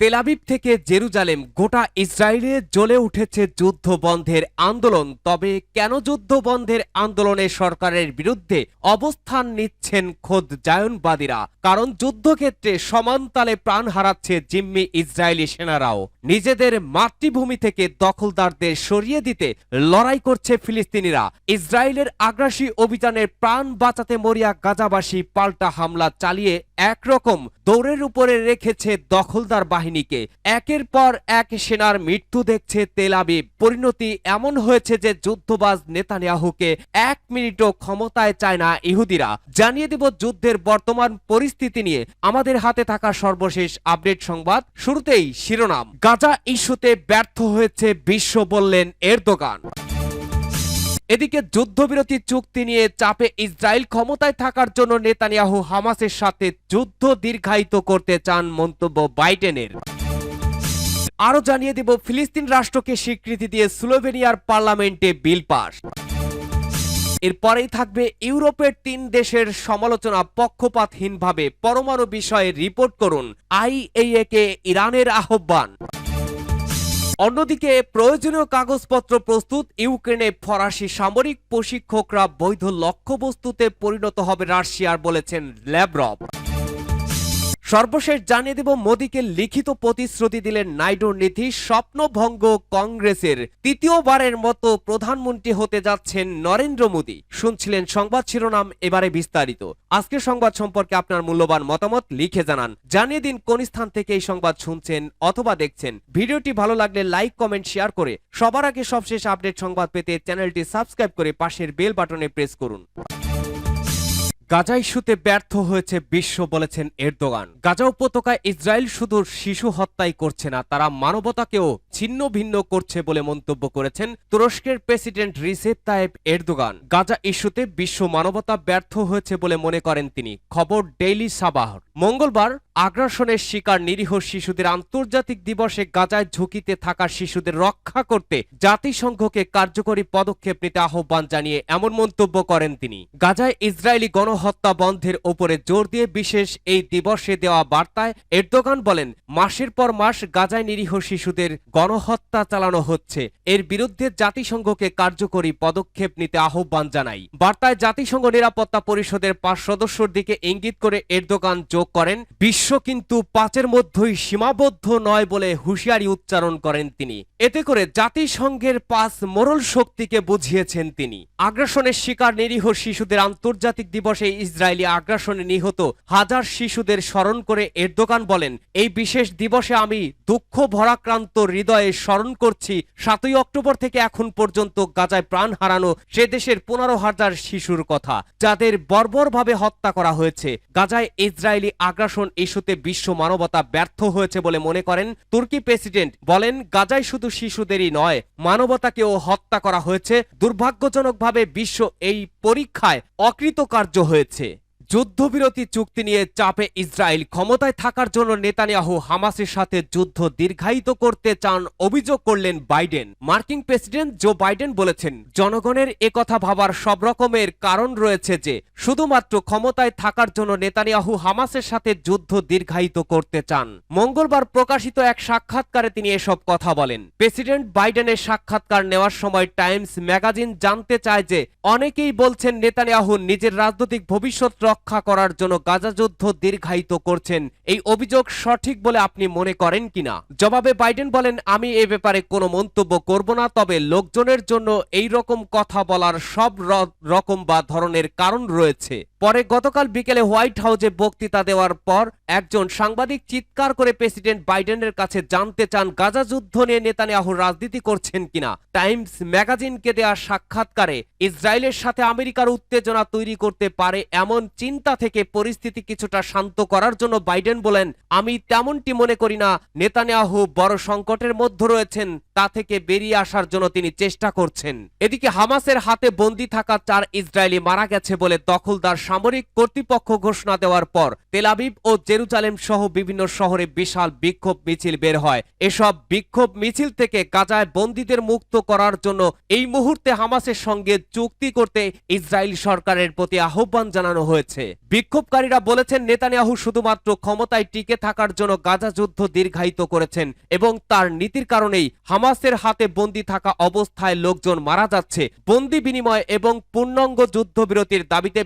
তেলাবিব থেকে জেরুজালেম গোটা ইসরায়েলে জ্বলে উঠেছে যুদ্ধ বন্ধের আন্দোলন। তবে কেন যুদ্ধ বন্ধের আন্দোলনে সরকারের বিরুদ্ধে অবস্থান নিচ্ছেন খোদ জায়নবাদীরা? কারণ যুদ্ধক্ষেত্রে সমানতালে প্রাণ হারাচ্ছে জিম্মি ইসরায়েলি সেনারাও। নিজেদের মাতৃভূমি থেকে দখলদারদের সরিয়ে দিতে লড়াই করছে ফিলিস্তিনিরা। ইসরায়েলের আগ্রাসী অভিযানের প্রাণ বাঁচাতে মরিয়া গাজাবাসী পাল্টা হামলা চালিয়ে একরকম দৌড়ের উপরে রেখেছে দখলদার বাহিনীকে। একের পর এক সেনার মৃত্যু দেখছে তেল পরিণতি এমন হয়েছে যে যুদ্ধবাজ নেতানিয়াহুকে এক মিনিটও ক্ষমতায় চায় না ইহুদিরা। জানিয়ে দেব যুদ্ধের বর্তমান পরিস্থিতি নিয়ে। আমাদের হাতে থাকা সর্বশেষ আপডেট সংবাদ। শুরুতেই শিরোনাম। গাজা ইস্যুতে ব্যর্থ হয়েছে বিশ্ব বললেন এরদোগান। এদিকে যুদ্ধবিরতি চুক্তি নিয়ে চাপে ইসরায়েল ক্ষমতায় থাকার জন্য নেতানিয়াহু হামাসের সাথে যুদ্ধ দীর্ঘায়িত করতে চান মন্তব্য বাইডেনের। আরও জানিয়ে দেব, ফিলিস্তিন রাষ্ট্রকে স্বীকৃতি দিয়ে স্লোভেনিয়ার পার্লামেন্টে বিল পাস। এরপরেই থাকবে ইউরোপের তিন দেশের সমালোচনা পক্ষপাতহীনভাবে। পরমাণু বিষয়ে রিপোর্ট করুন আইএইএ কে ইরানের আহ্বান। অন্যদিকে প্রয়োজনীয় কাগজপত্র প্রস্তুত, ইউক্রেনে ফরাসি সামরিক প্রশিক্ষকরা বৈধ লক্ষ্যবস্তুতে পরিণত হবে রাশিয়ার বলেছেন ল্যাব্রভ সর্বশেষ জানিয়ে দেব মোদীকে লিখিত প্রতিশ্রুতি দিলেন নাইডুর নীতি স্বপ্নভঙ্গ কংগ্রেসের তৃতীয়বারের মতো প্রধানমন্ত্রী হতে যাচ্ছেন নরেন্দ্র মোদী। শুনছিলেন সংবাদ শিরোনাম, এবারে বিস্তারিত। আজকের সংবাদ সম্পর্কে আপনার মূল্যবান মতামত লিখে জানান। জানিয়ে দিন কোন স্থান থেকে এই সংবাদ শুনছেন অথবা দেখছেন। ভিডিওটি ভালো লাগলে লাইক, কমেন্ট, শেয়ার করে সবার আগে সবশেষ আপডেট সংবাদ পেতে চ্যানেলটি সাবস্ক্রাইব করে পাশের বেল বাটনে প্রেস করুন। গাজা ইস্যুতে ব্যর্থ হয়েছে বিশ্ব বলেছেন এরদোগান। গাজা উপত্যকায় ইসরায়েল শুধু শিশু হত্যাই করছে না, তারা মানবতাকেও ছিন্ন ভিন্ন করছে বলে মন্তব্য করেছেন তুরস্কের president Recep Tayyip Erdogan. Gaza ইস্যুতে বিশ্ব মানবতা ব্যর্থ হয়েছে বলে মনে করেন তিনি। খবর ডেইলি সাবাহ মঙ্গলবার আগ্রাসনের শিকার নিরীহ শিশুদের আন্তর্জাতিক দিবসে গাজায় ঝুঁকিতে থাকা শিশুদের রক্ষা করতে জাতিসংঘকে কার্যকরী পদক্ষেপ নিতে আহ্বান জানিয়ে এমন মন্তব্য করেন তিনি। গাজায় ইসরায়েলি গণহত্যা বন্ধের ওপরে জোর দিয়ে বিশেষ এই দিবসে দেওয়া বার্তায় এরদোগান বলেন, মাসের পর মাস গাজায় নিরীহ শিশুদের গণহত্যা চালানো হচ্ছে। এর বিরুদ্ধে জাতিসংঘকে কার্যকরী পদক্ষেপ নিতে আহ্বান জানাই। বার্তায় জাতিসংঘ নিরাপত্তা পরিষদের পাঁচ সদস্যর দিকে ইঙ্গিত করে এরদোগান যোগ করেন। বিশ্ব কিন্তু পাঁচের মধ্যেই সীমাবদ্ধ নয় বলে হুঁশিয়ারি উচ্চারণ করেন তিনি। এতে করে জাতিসংঘের পাঁচ মোরল শক্তিকে বুঝিয়েছেন তিনি। আগ্রাসনের শিকার নিরীহ শিশুদের আন্তর্জাতিক দিবসে ইসরায়েলি আগ্রাসনে নিহত হাজার শিশুদের স্মরণ করে এরদোগান বলেন, এই বিশেষ দিবসে আমি দুঃখ ভরাক্রান্ত হৃদয়ে স্মরণ করছি, সাতই অক্টোবর থেকে এখন পর্যন্ত গাজায় প্রাণ হারানো সে দেশের পনেরো হাজার শিশুর কথা, যাদের বর্বরভাবে হত্যা করা হয়েছে। গাজায় ইসরায়েলি আগ্রাসন ইস্যুতে বিশ্ব মানবতা ব্যর্থ হয়েছে বলে মনে করেন তুর্কি প্রেসিডেন্ট। বলেন, গাজায় শুধু শিশুদেরই নয়, মানবতাকেও হত্যা করা হয়েছে। দুর্ভাগ্যজনকভাবে বিশ্ব এই পরীক্ষায় অকৃতকার্য হয়েছে। যুদ্ধবিরতি চুক্তি নিয়ে চাপে ইসরায়েল ক্ষমতায় থাকার জন্য নেতানিয়াহু হামাসের সাথে যুদ্ধ দীর্ঘায়িত করতে চান অভিযোগ করলেন বাইডেন। মার্কিন প্রেসিডেন্ট জো বাইডেন বলেছেন, জনগণের একথা ভাবার সব রকমের কারণ রয়েছে যে, শুধুমাত্র ক্ষমতায় থাকার জন্য নেতানিয়াহু হামাসের সাথে যুদ্ধ দীর্ঘায়িত করতে চান। মঙ্গলবার প্রকাশিত এক সাক্ষাৎকারে তিনি এসব কথা বলেন। প্রেসিডেন্ট বাইডেনের সাক্ষাৎকার নেওয়ার সময় টাইমস ম্যাগাজিন জানতে চায় যে, অনেকেই বলছেন নেতানিয়াহু নিজের রাজনৈতিক ভবিষ্যৎ রক্ষা করার জন্য গাজা যুদ্ধ দীর্ঘায়িত করছেন। এই অভিযোগ সঠিক বলে আপনি মনে করেন কিনা? জবাবে বাইডেন বলেন, আমি এ ব্যাপারে কোনো মন্তব্য করব না, তবে লোকজনের জন্য এই রকম কথা বলার সব রকম বা ধরনের কারণ রয়েছে। পরে গতকাল বিকেলে হোয়াইট হাউসে বক্তৃতা দেওয়ার পর একজন সাংবাদিক চিৎকার করে প্রেসিডেন্ট বাইডেনের কাছে জানতে চান গাজা যুদ্ধ নিয়ে নেতানিয়াহু রাজনীতি করছেন কিনা। টাইমস ম্যাগাজিনকে দেওয়া সাক্ষাৎকারে ইসরায়েলের সাথে আমেরিকার উত্তেজনা তৈরি করতে পারে এমন চিন্তা থেকে পরিস্থিতি কিছুটা শান্ত করার জন্য বাইডেন বলেন, আমি তেমনটি মনে করি না। নেতানিয়াহু বড় সংকটের মধ্যে রয়েছেন। তা থেকে বেরিয়ে আসার জন্য তিনি চেষ্টা করছেন। এদিকে হামাসের হাতে বন্দী থাকা চার ইসরায়েলি মারা গেছে বলে দখলদার সামরিক কর্তৃপক্ষ ঘোষণা দেওয়ার পর তেলাবিব ও জেরুজালেম সহ বিভিন্ন শহরে বিশাল বিক্ষোভ মিছিল বের হয়। এসব বিক্ষোভ মিছিল থেকে গাজায় বন্দীদের মুক্ত করার জন্য এই মুহূর্তে হামাসের সঙ্গে চুক্তি করতে ইসরায়েল সরকারের প্রতি আহ্বান জানানো হয়েছে। বিক্ষোভকারীরা বলেছেন, নেতানিয়াহু শুধুমাত্র ক্ষমতায় টিকে থাকার জন্য গাজা যুদ্ধ দীর্ঘায়িত করেছেন এবং তার নীতির কারণেই হামাসের হাতে বন্দী থাকা অবস্থায় লোকজন মারা যাচ্ছে। বন্দি বিনিময় এবং পূর্ণাঙ্গ যুদ্ধবিরতির দাবিতে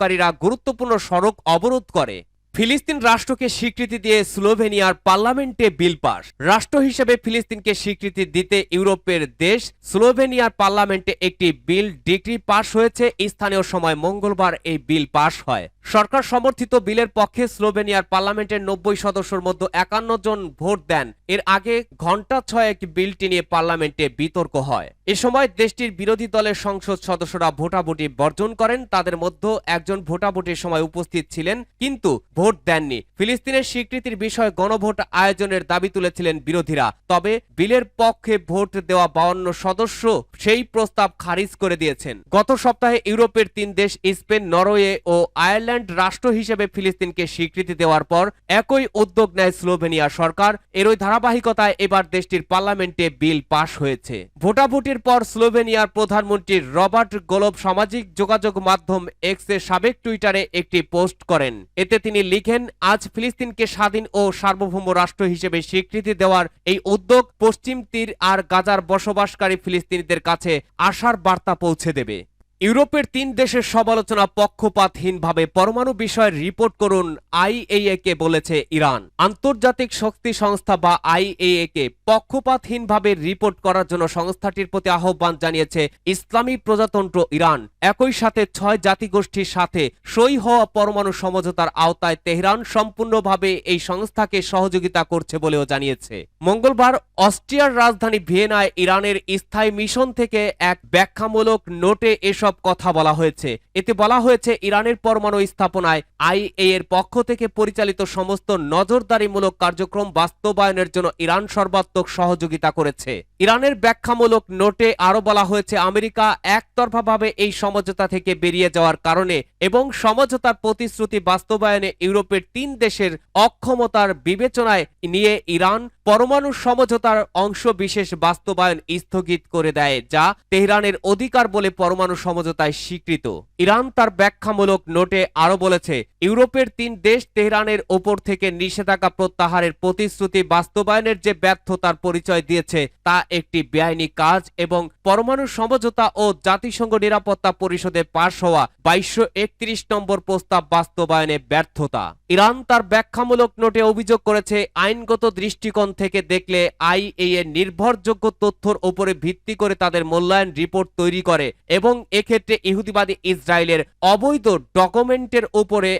বিক্ষোভকারীরা গুরুত্বপূর্ণ সড়ক অবরোধ করে। ফিলিস্তিন রাষ্ট্রকে স্বীকৃতি দিয়ে স্লোভেনিয়ার পার্লামেন্টে বিল পাস। রাষ্ট্র হিসেবে ফিলিস্তিনকে স্বীকৃতি দিতে ইউরোপের দেশ স্লোভেনিয়ার পার্লামেন্টে একটি বিল ডিগ্রি পাস হয়েছে। স্থানীয় সময় মঙ্গলবার এই বিল পাস হয়। সরকার সমর্থিত বিলের পক্ষে স্লোভেনিয়ার পার্লামেন্টের নব্বই সদস্যের মধ্যে একান্ন জন ভোট দেন। এর আগে ঘণ্টা ছয়েক বিলটি নিয়ে পার্লামেন্টে বিতর্ক হয়। এ সময় দেশটির বিরোধী দলের সংসদ সদস্যরা ভোটাভুটি বর্জন করেন। তাদের মধ্যে একজন ভোটাভুটির সময় উপস্থিত ছিলেন। কিন্তু ভোট দেননি। ফিলিস্তিনের স্বীকৃতির বিষয়ে গণভোট আয়োজনের দাবি তুলেছিলেন বিরোধীরা। তবে বিলের পক্ষে ভোট দেওয়া বাউন্ন সদস্য সেই প্রস্তাব খারিজ করে দিয়েছেন। গত সপ্তাহে ইউরোপের তিন দেশ স্পেন, নরওয়ে ও আয়ারল্যান্ড রাষ্ট্র হিসেবে ফিলিস্তিনকে স্বীকৃতি দেওয়ার পর একই উদ্যোগ নেয় স্লোভেনিয়া সরকার। এরই ধারাবাহিকতায় এবার দেশটির পার্লামেন্টে বিল পাশ হয়েছে। ভোটাভুটির পর স্লোভেনিয়ার প্রধানমন্ত্রী রবার্ট গোলব সামাজিক যোগাযোগ মাধ্যম এক্সে সাবেক টুইটারে একটি পোস্ট করেন। এতে তিনি লিখেন, আজ ফিলিস্তিনকে স্বাধীন ও সার্বভৌম রাষ্ট্র হিসেবে স্বীকৃতি দেওয়ার এই উদ্যোগ পশ্চিম তীর আর গাজার বসবাসকারী ফিলিস্তিনিদের কাছে আশার বার্তা পৌঁছে দেবে। ইউরোপের তিন দেশের সমালোচনা পক্ষপাতহীনভাবে পরমাণু বিষয়ে রিপোর্ট করুন আইএএ কে বলেছে ইরান। আন্তর্জাতিক শক্তি সংস্থা বা আইএএ কে পক্ষপাতহীনভাবে রিপোর্ট করার জন্য সংস্থাটির প্রতি আহ্বান জানিয়েছে ইসলামী প্রজাতন্ত্র ইরান। একই সাথে ছয় জাতিগোষ্ঠীর সাথে সই হওয়া পরমাণু সমঝোতার আওতায় তেহরান সম্পূর্ণভাবে এই সংস্থাকে সহযোগিতা করছে বলেও জানিয়েছে। মঙ্গলবার অস্ট্রিয়ার রাজধানী ভিয়েনায় ইরানের স্থায়ী মিশন থেকে এক ব্যাখ্যামূলক নোটে এসব কথা বলা হয়েছে। এতে বলা হয়েছে, ইরানের পরমাণু স্থাপনায় আইএ এর পক্ষ থেকে পরিচালিত সমস্ত নজরদারিমূলক কার্যক্রম বাস্তবায়নের জন্য ইরান সর্বাত্মক সহযোগিতা করেছে। ইরানের ব্যাখ্যামূলক নোটে আরও বলা হয়েছে, আমেরিকা একতরফাভাবে এই সমঝোতা থেকে বেরিয়ে যাওয়ার কারণে এবং সমঝোতার প্রতিশ্রুতি বাস্তবায়নে ইউরোপের তিন দেশের অক্ষমতার বিবেচনায় নিয়ে ইরান পরমাণু সমঝোতার অংশ বিশেষ বাস্তবায়ন স্থগিত করে দেয়, যা তেহরানের অধিকার বলে পরমাণু সমঝোতায় স্বীকৃত। ইরান তার ব্যাখ্যামূলক নোটে আরও বলেছে, ইউরোপের তিন দেশ তেহরানের ওপর থেকে নিষেধাজ্ঞা প্রত্যাহারের প্রতিশ্রুতি বাস্তবায়নের যে ব্যর্থতার পরিচয় দিয়েছে, তা একটি বেআইনি কাজ এবং পরমাণু সমঝোতা ও জাতিসংঘ নিরাপত্তা পরিষদে পাশ হওয়া বাইশশো একত্রিশ নম্বর প্রস্তাব বাস্তবায়নে ব্যর্থতা। ইরান তার ব্যাখ্যামূলক নোটে অভিযোগ করেছে, আইনগত দৃষ্টিকোণ থেকে দেখলে আইএ এর নির্ভরযোগ্য তথ্যর উপরে ভিত্তি করে তাদের মূল্যায়ন রিপোর্ট তৈরি করে এবং এক্ষেত্রে ইহুদিবাদী ইসরায়েলের অবৈধ ডকুমেন্টের উপরে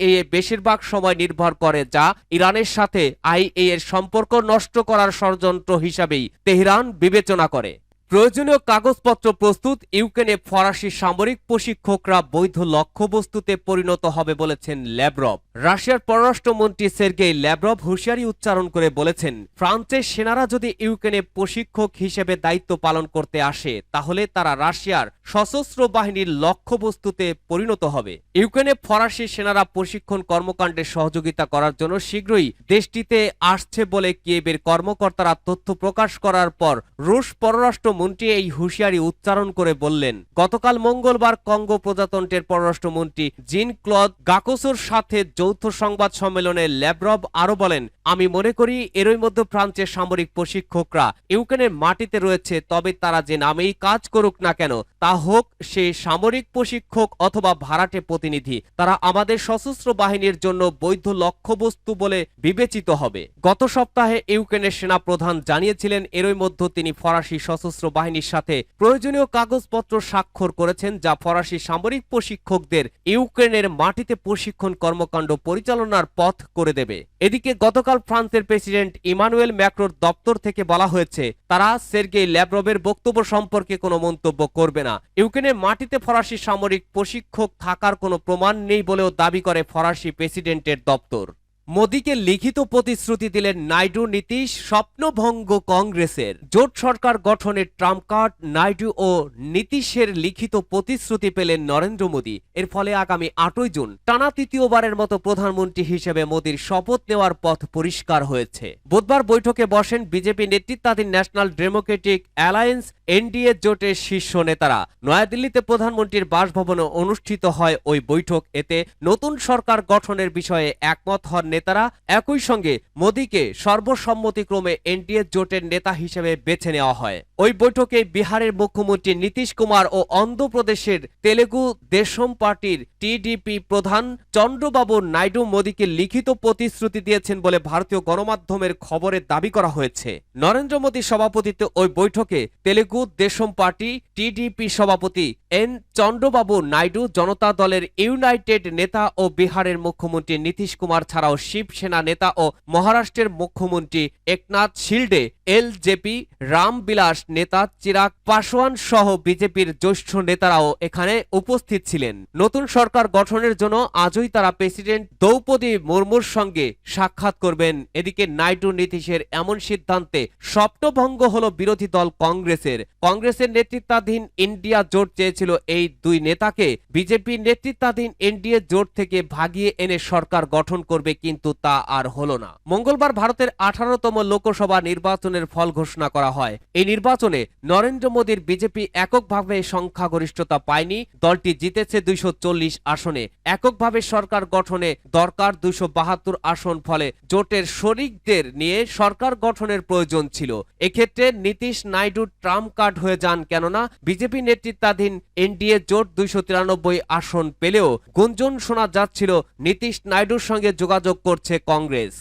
এ বেশিরভাগ সময় নির্ভর করে যা ইরানের সাথে আইএ এর সম্পর্ক নষ্ট করার ষড়যন্ত্র হিসাবেই তেহরান বিবেচনা করে। প্রয়োজনীয় কাগজপত্র প্রস্তুত, ইউক্রেনে ফরাসি সামরিক প্রশিক্ষকরা বৈধ লক্ষ্যবস্তুতে পরিণত হবে বলেছেন ল্যাব্রভ রাশিয়ার পররাষ্ট্রমন্ত্রী সের্গেই ল্যাব্রভ হুঁশিয়ারি উচ্চারণ করে বলেছেন, ফ্রান্সের সেনারা যদি ইউক্রেনে প্রশিক্ষক হিসেবে দায়িত্ব পালন করতে আসে, তাহলে তারা রাশিয়ার সশস্ত্র বাহিনীর লক্ষ্যবস্তুতে পরিণত হবে। ইউক্রেনে ফরাসি সেনারা প্রশিক্ষণ কর্মকাণ্ডে সহযোগিতা করার জন্য শীঘ্রই দেশটিতে আসছে বলে কিয়েবের কর্মকর্তারা তথ্য প্রকাশ করার পর রুশ পররাষ্ট্রমন্ত্রী এই হুঁশিয়ারি উচ্চারণ করে বললেন, গতকাল মঙ্গলবার কঙ্গো প্রজাতন্ত্রের পররাষ্ট্রমন্ত্রী জিন ক্লদ গাকোসোর সাথে যৌথ সংবাদ সম্মেলনে ল্যাব্রব আরও বলেন, আমি মনে করি এরই মধ্যে ফ্রান্সের সামরিক প্রশিক্ষকরা ইউক্রেনের মাটিতে রয়েছে, তবে তারা যে নামেই কাজ করুক না কেন তা হোক, সে সামরিক প্রশিক্ষক অথবা ভাড়াটে প্রতিনিধি। তারা আমাদের সশস্ত্র বাহিনীর জন্য বৈধ লক্ষ্যবস্তু বলে বিবেচিত হবে। গত সপ্তাহে ইউক্রেনের সেনা প্রধান জানিয়েছিলেন, এরই মধ্যে তিনি ফরাসি সশস্ত্র বাহিনীর সাথে প্রয়োজনীয় কাগজপত্র স্বাক্ষর করেছেন, যা ফরাসি সামরিক প্রশিক্ষকদের ইউক্রেনের মাটিতে প্রশিক্ষণ কর্মকাণ্ড পরিচালনার পথ করে দেবে। এদিকে গতকাল ফ্রান্সের প্রেসিডেন্ট ইমানুয়েল ম্যাক্রোর দপ্তর থেকে বলা হয়েছে তারা সের্গেই ল্যাব্রবের বক্তব্য সম্পর্কে কোনো মন্তব্য করবে না। ইউক্রেনে মাটিতে ফরাসি সামরিক প্রশিক্ষক থাকার কোনো প্রমাণ নেই বলেও দাবি করে ফরাসি প্রেসিডেন্টের দপ্তর। মোদীকে লিখিত প্রতিশ্রুতি দিলেন নাইডু নীতিশ স্বপ্নভঙ্গ কংগ্রেসের। জোট সরকার গঠনের ট্রাম্প কার্ড, নাইডু ও নীতিশের লিখিত প্রতিশ্রুতি পেলেন নরেন্দ্র মোদী। এর ফলে আগামী আটই জুন টানা তৃতীয়বারের মতো প্রধানমন্ত্রী হিসেবে মোদীর শপথ নেওয়ার পথ পরিষ্কার হয়েছে। বুধবার বৈঠকে বসেন বিজেপি নেতৃত্বাধীন ন্যাশনাল ডেমোক্রেটিক অ্যালায়েন্স এনডিএ জোটের শীর্ষ নেতারা। নয়াদিল্লিতে প্রধানমন্ত্রীর বাসভবনে অনুষ্ঠিত হয় ওই বৈঠক। এতে নতুন সরকার গঠনের বিষয়ে একমত হন নেতারা একই সঙ্গে মোদীকে সর্বসম্মতিক্রমে এনডিএ জোটের নেতা হিসেবে বেছে নেওয়া হয়। ওই বৈঠকে বিহারের মুখ্যমন্ত্রী নীতিশ কুমার ও অন্ধ্রপ্রদেশের তেলেগু দেশম পার্টির টিডিপি প্রধান চন্দ্রবাবু নাইডু মোদীকে লিখিত প্রতিশ্রুতি দিয়েছেন বলে ভারতীয় গণমাধ্যমের খবরে দাবি করা হয়েছে। নরেন্দ্র মোদীর সভাপতিত্বে ওই বৈঠকে তেলেগু দেশম পার্টি টিডিপি সভাপতি এন চন্দ্রবাবু নাইডু, জনতা দলের ইউনাইটেড নেতা ও বিহারের মুখ্যমন্ত্রী নীতিশ কুমার ছাড়াও শিবসেনা নেতা ও মহারাষ্ট্রের মুখ্যমন্ত্রী একনাথ শিল্ডে এলজেপি রামবিলাস নেতা চিরাগ পাসওয়ান সহ বিজেপির জ্যেষ্ঠ নেতারাও এখানে উপস্থিত ছিলেন। নতুন সরকার গঠনের জন্য আজই তারা প্রেসিডেন্ট দ্রৌপদী মুর্মুর সঙ্গে সাক্ষাৎ করবেন। এদিকে নাইডু নীতিশের এমন সিদ্ধান্তে স্বপ্নভঙ্গ হল বিরোধী দল কংগ্রেসের। কংগ্রেসের নেতৃত্বাধীন ইন্ডিয়া জোট চেয়েছিল এই দুই নেতাকে। বিজেপি নেতৃত্বাধীন এনডিএ জোট থেকে ভাগিয়ে এনে সরকার গঠন করবে কিন্তু তা আর হলো না। মঙ্গলবার ভারতের আঠারোতম লোকসভা নির্বাচনের ফল ঘোষণা করা হয়। এই নির্বাচনে নরেন্দ্র মোদীর বিজেপি এককভাবে সংখ্যাগরিষ্ঠতা পায়নি, দলটি জিতেছে দুইশো চল্লিশ আসনে। এককভাবে সরকার গঠনে দরকার দুইশো বাহাত্তর আসন, ফলে জোটের শরিকদের নিয়ে সরকার গঠনের প্রয়োজন ছিল। এক্ষেত্রে নীতিশ নাইডু ট্রাম্প কার্ড হয়ে যান কেননা, বিজেপি নেতৃত্বাধীন এনডিএ জোট দুইশো তিরানব্বই আসন পেলেও গুঞ্জন শোনা যাচ্ছিল নীতিশ নাইডুর সঙ্গে যোগাযোগ করছে কংগ্রেস।